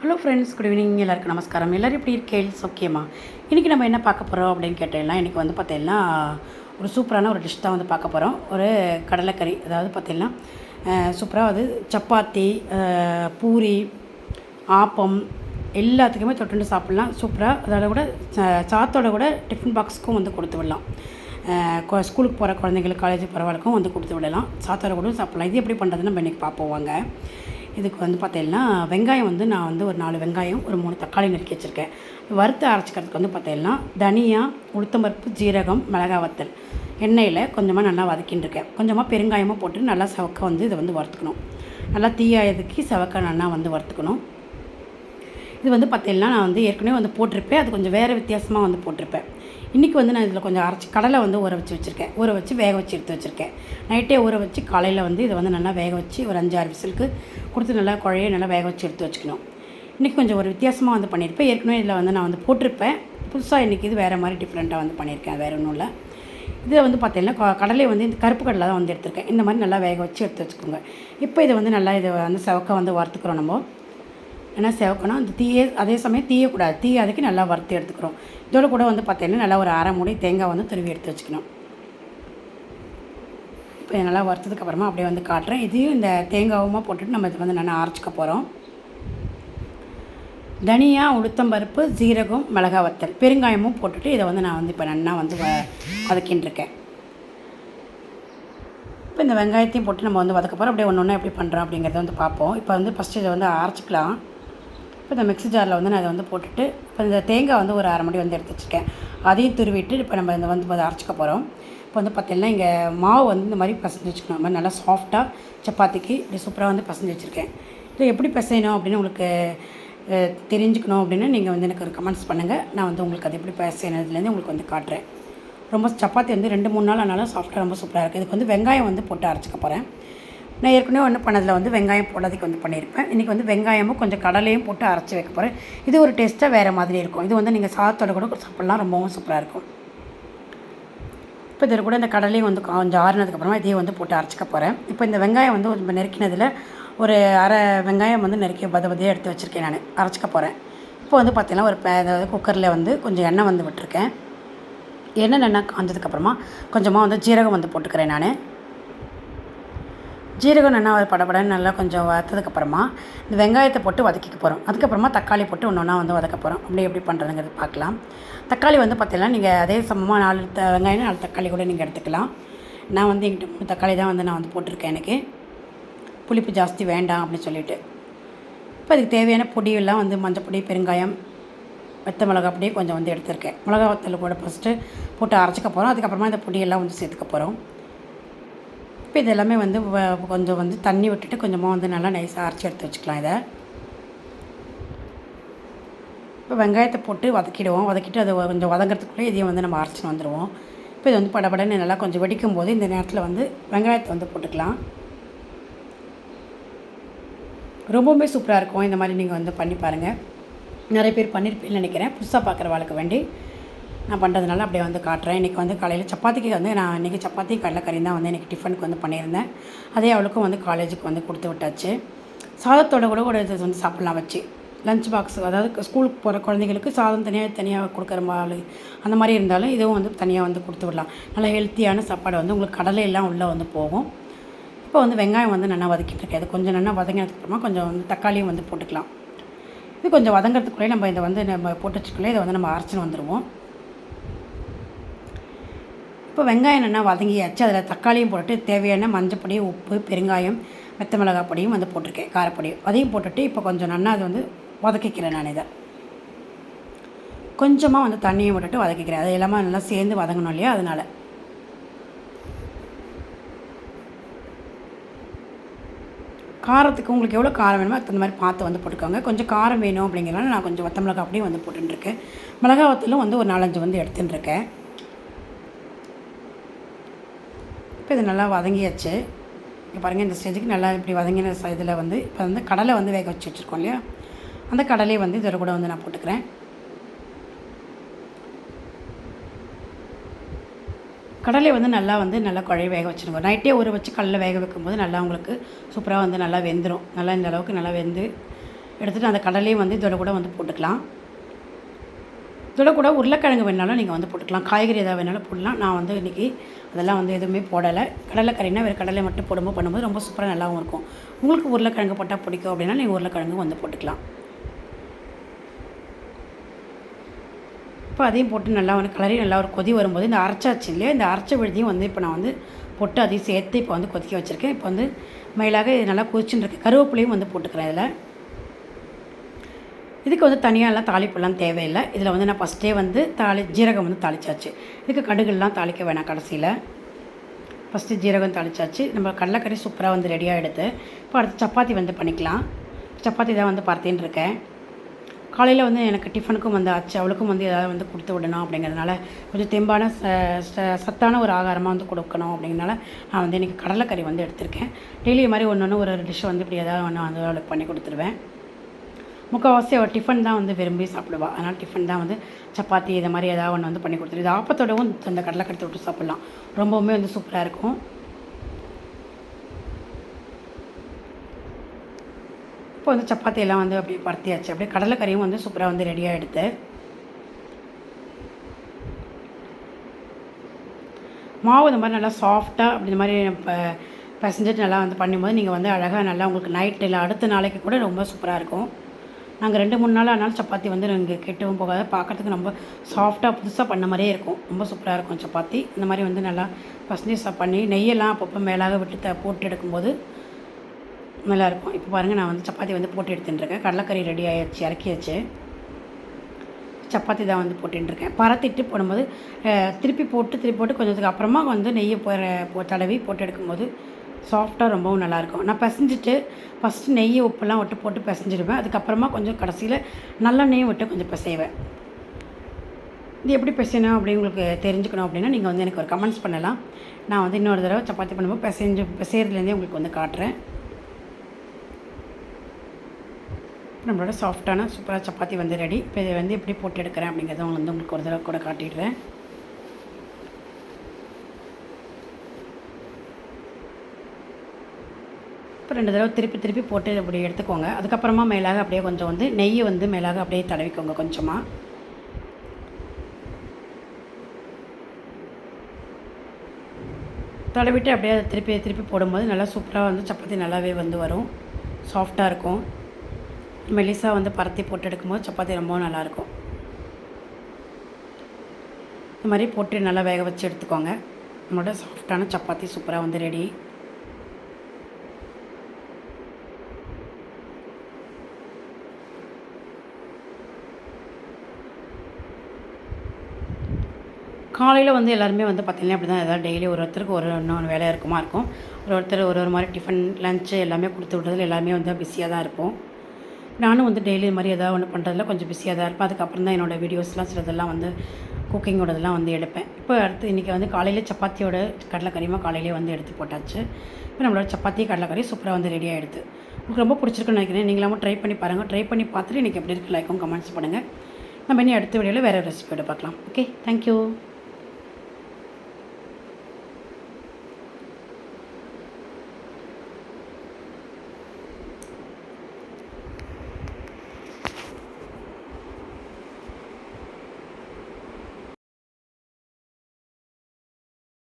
Hello friends good evening எல்லாருக்கும் நமஸ்காரம். எல்லோரும் எப்படி இருக்கேள் ஓகேம்மா இன்றைக்கி நம்ம என்ன பார்க்க போகிறோம் அப்படின்னு கேட்டேன்னா இன்றைக்கி வந்து பார்த்தீங்கன்னா ஒரு சூப்பரான ஒரு டிஷ் தான் வந்து பார்க்க போகிறோம் ஒரு கடலைக்கறி அதாவது பார்த்தீங்கன்னா சூப்பராக அது சப்பாத்தி பூரி ஆப்பம் எல்லாத்துக்குமே தொட்டுண்டு சாப்பிட்லாம். சூப்பராக அதோட கூட சாத்தோட கூட டிஃபன் பாக்ஸுக்கும் வந்து கொடுத்து விடலாம். ஸ்கூலுக்கு போகிற குழந்தைங்களுக்கு காலேஜ் பரவாயில்லைக்கும் வந்து கொடுத்து விடலாம். சாத்தோட கூட சாப்பிட்லாம். இது எப்படி பண்ணுறதுன்னு நம்ம இன்றைக்கி பார்ப்போம் வாங்க. இதுக்கு வந்து பார்த்தீங்கன்னா வெங்காயம் வந்து நான் வந்து ஒரு நாலு வெங்காயம் ஒரு மூணு தக்காளி நறுக்கி வச்சுருக்கேன். வறுத்து அரைச்சிக்கிறதுக்கு வந்து பார்த்தீங்கன்னா தனியா உளுத்தம்பருப்பு ஜீரகம் மிளகா வத்தல் எண்ணெயில் கொஞ்சமாக நல்லா வதக்கின்னுருக்கேன் கொஞ்சமாக பெருங்காயமாக போட்டு நல்லா சவக்க வந்து இதை வந்து வறுத்துக்கணும். நல்லா தீயாயதுக்கு சவக்க நல்லா வந்து வறுத்துக்கணும். இது வந்து பார்த்தீங்கன்னா நான் வந்து ஏற்கனவே வந்து போட்டிருப்பேன். அது கொஞ்சம் வேறு வித்தியாசமாக வந்து போட்டிருப்பேன். இன்றைக்கி வந்து நான் இதில் கொஞ்சம் அரைச்சி கடலை வந்து ஊற வச்சு வச்சுருக்கேன். ஊற வச்சு வேக வச்சு எடுத்து வச்சுருக்கேன். நைட்டே ஊற வச்சு காலையில் வந்து இதை வந்து நல்லா வேக வச்சு ஒரு அஞ்சு ஆறு விசிலுக்கு கொடுத்து நல்லா குழைய நல்லா வேக வச்சு எடுத்து வச்சுக்கணும். இன்றைக்கி கொஞ்சம் ஒரு வித்தியாசமாக வந்து பண்ணியிருப்பேன். ஏற்கனவே இதில் வந்து நான் வந்து போட்டிருப்பேன். புதுசாக இன்றைக்கி இது வேறு மாதிரி டிஃப்ரெண்ட்டாக வந்து பண்ணியிருக்கேன். வேறு ஒன்றும் இல்லை. இதை வந்து பார்த்தீங்கன்னா க- கடலை வந்து இந்த கருப்பு கடலை தான் வந்து எடுத்திருக்கேன். இந்த மாதிரி நல்லா வேக வச்சு எடுத்து வச்சுக்கோங்க. இப்போ இதை வந்து நல்லா இதை வந்து செவக்க வந்து வறுத்துக்கிறோம் நம்ம. ஏன்னா சேவக்கணும் அந்த தீயே அதே சமயம் தீயக்கூடாது தீய அதுக்கு நல்லா வறுத்து எடுத்துக்கிறோம். இதோட கூட வந்து பார்த்தீங்கன்னா நல்லா ஒரு அரை மூடி தேங்காய் வந்து துருவி எடுத்து வச்சுக்கணும். இப்போ நல்லா வறுத்ததுக்கு அப்புறமா அப்படியே வந்து காட்டுறேன். இதையும் இந்த தேங்காவுமா போட்டுட்டு நம்ம இதை வந்து நல்லா அரைச்சிக்க போகிறோம் தனியா உளுத்தம்பருப்பு ஜீரகம் மிளகா வத்தல் பெருங்காயமும் போட்டுட்டு இதை வந்து நான் வந்து இப்போ நல்லா வந்து வ இப்போ இந்த வெங்காயத்தையும் போட்டு நம்ம வந்து வதக்க போகிறோம் அப்படியே ஒன்று ஒன்றா எப்படி பண்ணுறோம் அப்படிங்கிறத வந்து பார்ப்போம் இப்போ வந்து ஃபஸ்ட்டு இதை வந்து அரைச்சிக்கலாம். இப்போ இந்த மிக்ஸி ஜாரில் வந்து நான் இதை வந்து போட்டுட்டு இப்போ இந்த தேங்காய் வந்து ஒரு அரை மணி வந்து எடுத்து வச்சுருக்கேன். அதையும் துருவிட்டு இப்போ நம்ம இந்த வந்து அரைச்சிக்க போகிறோம் இப்போ வந்து பார்த்தீங்கன்னா இங்கே மாவு வந்து இந்த மாதிரி பசஞ்சு வச்சுக்கணும். மாதிரி நல்லா சாஃப்டாக சப்பாத்திக்கு இப்படி சூப்பராக வந்து பசஞ்சு வச்சுருக்கேன். இதை எப்படி பிசையணும் அப்படின்னு உங்களுக்கு தெரிஞ்சுக்கணும் அப்படின்னு நீங்கள் வந்து எனக்கு ஒரு கமெண்ட்ஸ் பண்ணுங்கள் நான் வந்து உங்களுக்கு அது எப்படி பசையினதுலேருந்து உங்களுக்கு வந்து காட்டுறேன். ரொம்ப சப்பாத்தி வந்து ரெண்டு மூணு நாள் ஆனாலும் சாஃப்டாக ரொம்ப சூப்பராக இருக்குது இதுக்கு வந்து வெங்காயம் வந்து போட்டு அரைச்சிக்க போகிறேன் நான் ஏற்கனவே ஒன்று பண்ணதில் வந்து வெங்காயம் போடுறதுக்கு வந்து பண்ணியிருப்பேன். இன்றைக்கி வந்து வெங்காயமும் கொஞ்சம் கடலையும் போட்டு அரைச்சி வைக்க போகிறேன் இது ஒரு டேஸ்ட்டாக வேறு மாதிரி இருக்கும். இது வந்து நீங்கள் சாதத்தோட கூட சாப்பிட்லாம் ரொம்பவும் சூப்பராக இருக்கும். இப்போ இதில் கூட இந்த கடலையும் வந்து கொஞ்சம் ஆறுனதுக்கப்புறமா இதையும் வந்து போட்டு அரைச்சிக்க போகிறேன் இப்போ இந்த வெங்காயம் வந்து கொஞ்சம் நெருக்கினதில் ஒரு அரை வெங்காயம் வந்து நெருக்கி பத பதையாக எடுத்து வச்சுருக்கேன் நான். அரைச்சிக்க போகிறேன் இப்போ வந்து பார்த்திங்கன்னா ஒரு பே- அதாவது குக்கரில் வந்து கொஞ்சம் எண்ணெய் வந்து விட்டுருக்கேன். எண்ணெய் நல்லா காஞ்சதுக்கப்புறமா கொஞ்சமாக வந்து ஜீரகம் வந்து போட்டுக்கிறேன் நான். ஜீரகம் நல்லா படபடன்னு நல்லா கொஞ்சம் வறுத்ததுக்கப்புறமா இந்த வெங்காயத்தை போட்டு வதக்கிக்க போகிறோம் அதுக்கப்புறமா தக்காளி போட்டு ஒன்று ஒன்றா வந்து வதக்க போகிறோம் அப்படி எப்படி பண்ணுறதுங்கிறது பார்க்கலாம். தக்காளி வந்து பார்த்தீங்கன்னா நீங்கள் அதே சமமாக நாலு த வெங்காயம் நாலு தக்காளி கூட நீங்கள் எடுத்துக்கலாம். நான் வந்து எங்கிட்ட மூணு தக்காளி தான் வந்து நான் வந்து போட்டிருக்கேன் எனக்கு. புளிப்பு ஜாஸ்தி வேண்டாம் அப்படின்னு சொல்லிட்டு. இப்போ அதுக்கு தேவையான பொடியெல்லாம் வந்து மஞ்சள் பொடி பெருங்காயம் வெத்த மிளகா அப்படியே கொஞ்சம் வந்து எடுத்திருக்கேன். மிளகா வத்தல் கூட ஃபஸ்ட்டு போட்டு அரைச்சிக்க போகிறோம் அதுக்கப்புறமா இந்த பொடியெல்லாம் வந்து சேர்த்துக்க போகிறோம் இப்போ இது எல்லாமே வந்து வ- கொஞ்சம் வந்து தண்ணி விட்டுட்டு கொஞ்சமாக வந்து நல்லா நைஸாக அரைச்சி எடுத்து வச்சுக்கலாம் இதை. இப்போ வெங்காயத்தை போட்டு வதக்கிடுவோம். வதக்கிட்டு அது கொஞ்சம் வதங்கிறதுக்குள்ளே இதையும் வந்து நம்ம அரைச்சின்னு வந்துடுவோம் இப்போ இது வந்து படபடன்னு நல்லா கொஞ்சம் வெடிக்கும் போது இந்த நேரத்தில் வந்து வெங்காயத்தை வந்து போட்டுக்கலாம். ரொம்பவுமே சூப்பராக இருக்கும். இந்த மாதிரி நீங்கள் வந்து பண்ணி பாருங்கள் நிறைய பேர் பண்ணியிருப்பீங்கன்னு நினைக்கிறேன். புதுசாக பார்க்குற வாழ்க்கை வேண்டி. நான் பண்ணுறதுனால அப்படியே வந்து காட்டுறேன். இன்றைக்கி வந்து காலையில் சப்பாத்திக்கு வந்து நான் இன்றைக்கி சப்பாத்தி கடலைக்கறியும் தான் வந்து இன்றைக்கி டிஃபனுக்கு வந்து பண்ணியிருந்தேன். அதே அவளுக்கும் வந்து காலேஜுக்கு வந்து கொடுத்து விட்டாச்சு. சாதத்தோட கூட ஒரு இது வந்து சாப்பிட்லாம் வச்சு. லஞ்ச் பாக்ஸ் அதாவது ஸ்கூலுக்கு போகிற குழந்தைங்களுக்கு சாதம் தனியாக தனியாக கொடுக்குற மாதிரி அந்த மாதிரி இருந்தாலும் இதுவும் வந்து தனியாக வந்து கொடுத்து விடலாம். நல்லா ஹெல்த்தியான சாப்பாடு வந்து உங்களுக்கு கடலையெல்லாம் உள்ளே வந்து போகும். இப்போ வந்து வெங்காயம் வந்து நல்லா வதக்கிட்டு இருக்கேன். அது கொஞ்சம் நல்லா வதங்கினதுக்கப்புறமா கொஞ்சம் வந்து தக்காளியும் வந்து போட்டுக்கலாம். இது கொஞ்சம் வதங்கிறதுக்குள்ளே நம்ம இதை வந்து நம்ம போட்டு வச்சுக்குள்ளே இதை வந்து நம்ம அரைச்சின்னு வந்துடுவோம் இப்போ வெங்காயம் நல்லா வதங்கியாச்சு. அதில் தக்காளியும் போட்டுட்டு தேவையான மஞ்சப்பொடி உப்பு பெருங்காயம் வெத்த மிளகாய் பொடியும் வந்து போட்டிருக்கேன் காரப்பொடி அதையும் போட்டுட்டு இப்போ கொஞ்சம் நல்லா அது வந்து வதக்கிக்கிறேன் நான் இதை. கொஞ்சமாக வந்து தண்ணியை விட்டுட்டு வதக்கிக்கிறேன். அது எல்லாமே நல்லா சேர்ந்து வதங்கணும் இல்லையா? அதனால். காரத்துக்கு உங்களுக்கு எவ்வளோ காரம் வேணுமோ அந்த மாதிரி பார்த்து வந்து போட்டுக்கோங்க. கொஞ்சம் காரம் வேணும் அப்படிங்கிறனால நான் கொஞ்சம் வத்த மிளகா அப்படியே வந்து போட்டுருக்கேன் மிளகா வத்தலும் வந்து ஒரு நாலஞ்சு வந்து எடுத்துட்டுருக்கேன் இப்போ இது நல்லா வதங்கியாச்சு. இங்கே பாருங்கள் இந்த ஸ்டேஜுக்கு நல்லா இப்படி வதங்கின இதில் வந்து இப்போ வந்து கடலை வந்து வேக வச்சு வச்சுருக்கோம் இல்லையா? அந்த கடலையை வந்து இதோட கூட வந்து நான் போட்டுக்கிறேன். கடலை வந்து நல்லா வந்து நல்லா குழைய வேக வச்சுருங்க. நைட்டே ஊற வச்சு கடலை வேக வைக்கும்போது நல்லா உங்களுக்கு சூப்பராக வந்து நல்லா வெந்துடும் நல்லா இந்த அளவுக்கு நல்லா வெந்து எடுத்துகிட்டு அந்த கடலையும் வந்து இதோட கூட வந்து போட்டுக்கலாம். இதோட கூட உருளைக்கிழங்கு வேணாலும் நீங்கள் வந்து போட்டுக்கலாம். காய்கறி எதாவது வேணாலும் போடலாம். நான் வந்து இன்றைக்கி அதெல்லாம் வந்து எதுவுமே போடலை. கடலைக்கறினா வேறு கடலை மட்டும் போடும்போது பண்ணும்போது ரொம்ப சூப்பராக நல்லாவும் இருக்கும். உங்களுக்கு உருளைக்கிழங்கு போட்டால் பிடிக்கும் அப்படின்னா நீங்கள் உருளைக்கிழங்கு வந்து போட்டுக்கலாம். இப்போ அதையும் போட்டு நல்லா வந்து கலரி நல்லா ஒரு கொதி வரும்போது இந்த அரைச்சாச்சு இல்லையா? இந்த அரைச்ச விழுதியும் வந்து இப்போ நான் வந்து போட்டு அதையும் சேர்த்து இப்போ வந்து கொதிக்க வச்சுருக்கேன். இப்போ வந்து மேலாக இது நல்லா கொதிச்சுன்னு இருக்கு. கருவேப்பிலையும் வந்து போட்டுக்கிறேன் இதில். இதுக்கு வந்து தனியாகலாம் தாளிப்புலாம் தேவையில்லை. இதில் வந்து நான் ஃபஸ்ட்டே வந்து தாளி ஜீரகம் வந்து தாளிச்சாச்சு. இதுக்கு கடுகுலாம் தாளிக்க வேணாம் கடைசியில். ஃபஸ்ட்டு ஜீரகம் தாளிச்சாச்சு. நம்ம கடலைக்கறி சூப்பராக வந்து ரெடியாக எடுத்து இப்போ அடுத்து சப்பாத்தி வந்து பண்ணிக்கலாம். சப்பாத்தி தான் வந்து பார்த்தேன்னு இருக்கேன். காலையில் வந்து எனக்கு டிஃபனுக்கும் வந்து ஆச்சு. அவளுக்கும் வந்து எதாவது வந்து கொடுத்து விடணும் அப்படிங்கிறதுனால கொஞ்சம் தெம்பான ச ச- சத்தான ஒரு ஆகாரமாக வந்து கொடுக்கணும் அப்படிங்கிறனால நான் வந்து இன்றைக்கி கடலைக்கறி வந்து எடுத்திருக்கேன். டெய்லி மாதிரி ஒன்று ஒன்று ஒரு டிஷ் வந்து இப்படி எதாவது ஒன்று வந்து அவளுக்கு பண்ணி கொடுத்துருவேன். முக்கால்வாசி அவள் டிஃபன் தான் வந்து விரும்பி சாப்பிடுவாள் அதனால் டிஃபன் தான் வந்து சப்பாத்தி இதை மாதிரி ஏதாவது ஒன்று வந்து பண்ணி கொடுத்துரு. இது ஆப்பத்தோடவும் அந்த கடலைக்கறி விட்டு சாப்பிட்லாம். ரொம்பவுமே வந்து சூப்பராக இருக்கும். இப்போ வந்து சப்பாத்தி எல்லாம் வந்து அப்படியே பருத்தியாச்சு. அப்படியே கடலைக்கறியும் வந்து சூப்பராக வந்து ரெடியாக எடுத்து. மாவு இந்த மாதிரி நல்லா சாஃப்டாக அப்படி இந்த மாதிரி இப்போ பிசைஞ்சிட்டு நல்லா வந்து பண்ணும்போது நீங்கள் வந்து அழகாக நல்லா உங்களுக்கு நைட் இல்லை அடுத்த நாளைக்கு கூட ரொம்ப சூப்பராக இருக்கும். நாங்கள் ரெண்டு மூணு நாள் ஆனாலும் சப்பாத்தி வந்து இங்கே கெட்டவும் போகாது. பார்க்கறதுக்கு ரொம்ப சாஃப்டாக புதுசாக பண்ண மாதிரியே இருக்கும். ரொம்ப சூப்பராக இருக்கும் சப்பாத்தி. இந்த மாதிரி வந்து நல்லா பசஞ்சு பண்ணி நெய்யெல்லாம் அப்பப்போ மேலாக விட்டு த போட்டு எடுக்கும்போது நல்லாயிருக்கும் இப்போ பாருங்கள் நான் வந்து சப்பாத்தி வந்து போட்டு எடுத்துட்டுருக்கேன் கடலைக்கறி ரெடி ஆகிடுச்சு இறக்கியாச்சு. சப்பாத்தி தான் வந்து போட்டுருக்கேன் பரத்திட்டு போடும்போது திருப்பி போட்டு திருப்பி போட்டு கொஞ்சத்துக்கு அப்புறமா வந்து நெய்யை போகிற போ தடவி போட்டு எடுக்கும்போது சாஃப்டாக ரொம்பவும் நல்லாயிருக்கும். நான் பிசைஞ்சிட்டு ஃபஸ்ட்டு நெய்யை உப்பெல்லாம் விட்டு போட்டு பிசைஞ்சிடுவேன் அதுக்கப்புறமா கொஞ்சம் கடைசியில் நல்லெண்ணெயும் விட்டு கொஞ்சம் பிசைவேன். இது எப்படி பிசையணும் அப்படின்னு உங்களுக்கு தெரிஞ்சுக்கணும் அப்படின்னா நீங்கள் வந்து எனக்கு ஒரு கமெண்ட்ஸ் பண்ணலாம். நான் வந்து இன்னொரு தடவை சப்பாத்தி பண்ணும்போது பிசைஞ்சு பிசைறதுலேருந்தே உங்களுக்கு வந்து காட்டுறேன். நம்மளோட சாஃப்டான சூப்பராக சப்பாத்தி வந்து ரெடி இப்போ இதை வந்து எப்படி போட்டு எடுக்கிறேன் அப்படிங்கிறத வந்து உங்களுக்கு ஒரு தடவை கூட காட்டிடுறேன். ரெண்டு தடவை திருப்பி திருப்பி போட்டு அப்படி எடுத்துக்கோங்க. அதுக்கப்புறமா மேலாக அப்படியே கொஞ்சம் வந்து நெய்யை வந்து மேலாக அப்படியே தடவிக்கோங்க கொஞ்சமாக தடவிட்டு அப்படியே அதை திருப்பி திருப்பி போடும்போது நல்லா சூப்பராக வந்து சப்பாத்தி நல்லாவே வந்து வரும். சாஃப்டாக இருக்கும். மெலிசா வந்து பரத்தி போட்டு எடுக்கும்போது சப்பாத்தி ரொம்பவும் நல்லாயிருக்கும். இந்த மாதிரி போட்டு நல்லா வேக வச்சு எடுத்துக்கோங்க. நம்மளோட சாஃப்டான சப்பாத்தி சூப்பராக வந்து ரெடி காலையில் வந்து எல்லாருமே வந்து பார்த்திங்கன்னா அப்படி தான் ஏதாவது டெய்லி ஒரு ஒருத்தருக்கு ஒரு இன்னொன்று வேலை இருக்குமா இருக்கும். ஒரு ஒருத்தர் ஒரு ஒரு மாதிரி டிஃபன் லஞ்சு எல்லாமே கொடுத்து விட்றதுல எல்லாமே வந்து பிஸியாக தான் இருப்போம். நானும் வந்து டெய்லி மாதிரி ஏதாவது ஒன்று பண்ணுறதுல கொஞ்சம் பிஸியாக தான் இருப்பேன். அதுக்கப்புறம் தான் என்னோடய வீடியோஸ்லாம் சிலதெல்லாம் வந்து குக்கிங்கோடதெல்லாம் வந்து எடுப்பேன். இப்போ அடுத்து இன்றைக்கி வந்து காலையில் சப்பாத்தியோட கடலைக்கறியுமா காலையிலே வந்து எடுத்து போட்டாச்சு. இப்போ நம்மளோட சப்பாத்தி கடலைக்கறி சூப்பராக வந்து ரெடி ஆகிடுது உங்களுக்கு ரொம்ப பிடிச்சிருக்குன்னு நினைக்கிறேன். நீங்களாம ட்ரை பண்ணி பாருங்கள் ட்ரை பண்ணி பார்த்துட்டு இன்றைக்கி எப்படி இருக்கு லைக்கும் கமெண்ட்ஸ் பண்ணுங்கள் நம்ம இனி அடுத்த வீடியோவில் வேறு ரெசிபியோட பார்க்கலாம். Okay thank you